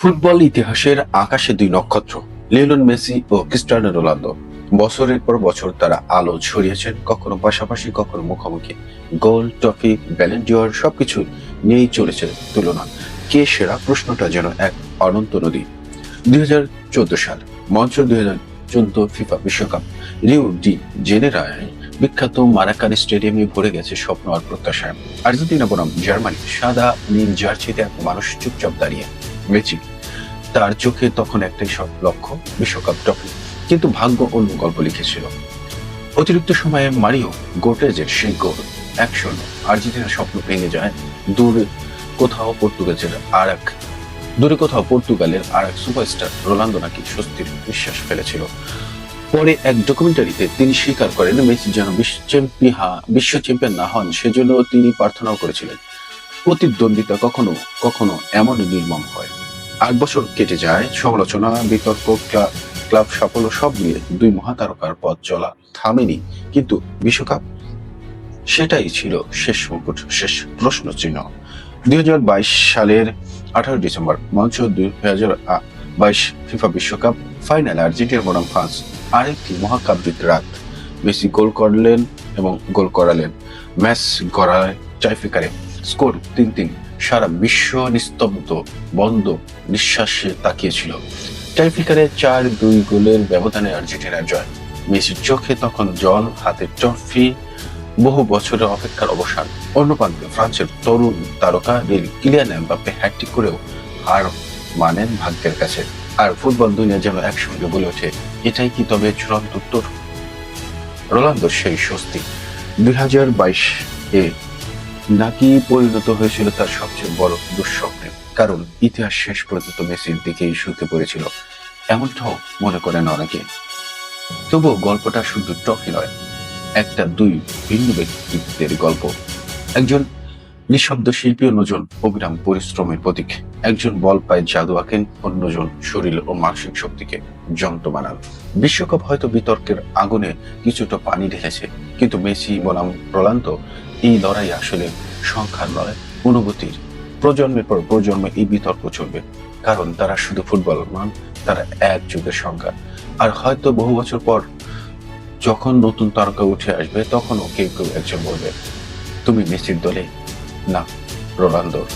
Football ইতিহাসের আকাশে দুই নক্ষত্র, লিওনেল মেসি ও ক্রিস্টিয়ানো রোনালদো। বছরের পর বছর তারা আলো ছড়িয়েছেন, কখনো পাশাপাশি, কখনো মুখোমুখি। গোল, ট্রফি ব্যালেন্ডিওর সবকিছু নিয়েই চলেছে তুলনা। কে সেরা প্রশ্নটা যেন এক অনন্ত নদী? দুই হাজার চোদ্দ সাল, মঞ্চ দুই চোদ্দ ফিফা বিশ্বকাপ। রিও ডি জেনেরায় বিখ্যাত মারাকানি স্টেডিয়ামে ভরে গেছে স্বপ্ন আর প্রত্যাশায় আর্জেন্টিনা বনাম জার্মানি, সাদা নীল জার্সিতে এক মানুষ চুপচাপ দাঁড়িয়ে। মেসি তার চোখে তখন একটাই সব লক্ষ্য, বিশ্বকাপ ট্রফি কিন্তু ভাগ্য অন্য গল্প লিখেছিল। অতিরিক্ত সময়ে মারিও গোটেজের সেই গোল এক শূন্য আর্জেন্টিনার স্বপ্ন ভেঙে যায়, দূরে কোথাও পর্তুগালের আর এক দূরে কোথাও পর্তুগালের আর এক সুপারস্টার রোনালদো নাকি স্বস্তির নিঃশ্বাস ফেলেছিল। পরে এক ডকুমেন্টারিতে তিনি স্বীকার করেন, মেসি যেন বিশ্ব চ্যাম্পিয়ন না হন, সেজন্য তিনি প্রার্থনাও করেছিলেন। প্রতিদ্বন্দ্বিতা কখনো কখনো এমন নির্মম হয়। আট বছর কেটে যায়, সমালোচনা, বিতর্ক ক্লাব সাফল্য সব মিলিয়ে দুই মহাতারকার পথ চলা থামেনি। কিন্তু বিশ্বকাপ? সেটাই ছিল শেষ মুকুট শেষ প্রশ্ন চিহ্ন দু হাজার বাইশ সালের আঠারো ডিসেম্বর, মঞ্চ দুই হাজার বাইশ ফিফা বিশ্বকাপ ফাইনালে আর্জেন্টিনা বনাম ফ্রান্স আরেকটি মহাকাব্যিক রাত। মেসি গোল করলেন এবং গোল করালেন। ম্যাচ গড়ায় টাইফিকারে স্কোর তিন তিন। সারা বিশ্ব নিস্তব্ধ, বন্ধ, নিঃশ্বাসে তাকিয়েছিল। টাইফিকারে চার দুই গোলের ব্যবধানে আর্জেন্টিনার জয়। মেসির চোখে তখন জল, হাতে ট্রফি, বহু বছরের অপেক্ষার অবসান। অন্য প্রান্তে ফ্রান্সের তরুণ তারকা রিল কিলিয়ান এমবাপ্পে হ্যাট্রিক করেও হার মানেন ভাগ্যের কাছে। আর ফুটবল দুনিয়া যেন একসঙ্গে বলে ওঠে, এটাই কি তবে চূড়ান্ত উত্তর? রোনালদোর সেই স্বস্তি। দুই হাজার বাইশ এ নাকি পরিণত হয়েছিল তার সবচেয়ে বড় দুঃস্বপ্নে? কারণ ইতিহাস শেষ পর্যন্ত মেসির দিকেই শুতে পড়েছিল। এমনটাও মনে করেন অনেকে। তবুও গল্পটা শুধু ট্রফি নয়, একটা দুই ভিন্ন ব্যক্তিত্বের গল্প। একজন নিঃশব্দ শিল্পী, অন্যজন অবিরাম পরিশ্রমের প্রতীক। একজন বল পায় জাদু আঁকেন, অন্যজন শরীর ও মানসিক শক্তিকে যন্ত্র বানান। বিশ্বকাপ হয়তো বিতর্কের আগুনে কিছুটা পানি ঢেলেছে, কিন্তু মেসি বনাম রোনালদো এই লড়াই আসলে সংখ্যার নয় অনুভূতির। প্রজন্মের পর প্রজন্মে এই বিতর্ক চলবে, কারণ তারা শুধু ফুটবল মান তারা এক যুগের সংখ্যা। আর হয়তো বহু বছর পর যখন নতুন তারকা উঠে আসবে, তখনও কেউ কেউ একজন বলবে, তুমি মেসির দলে? না রোনালদোর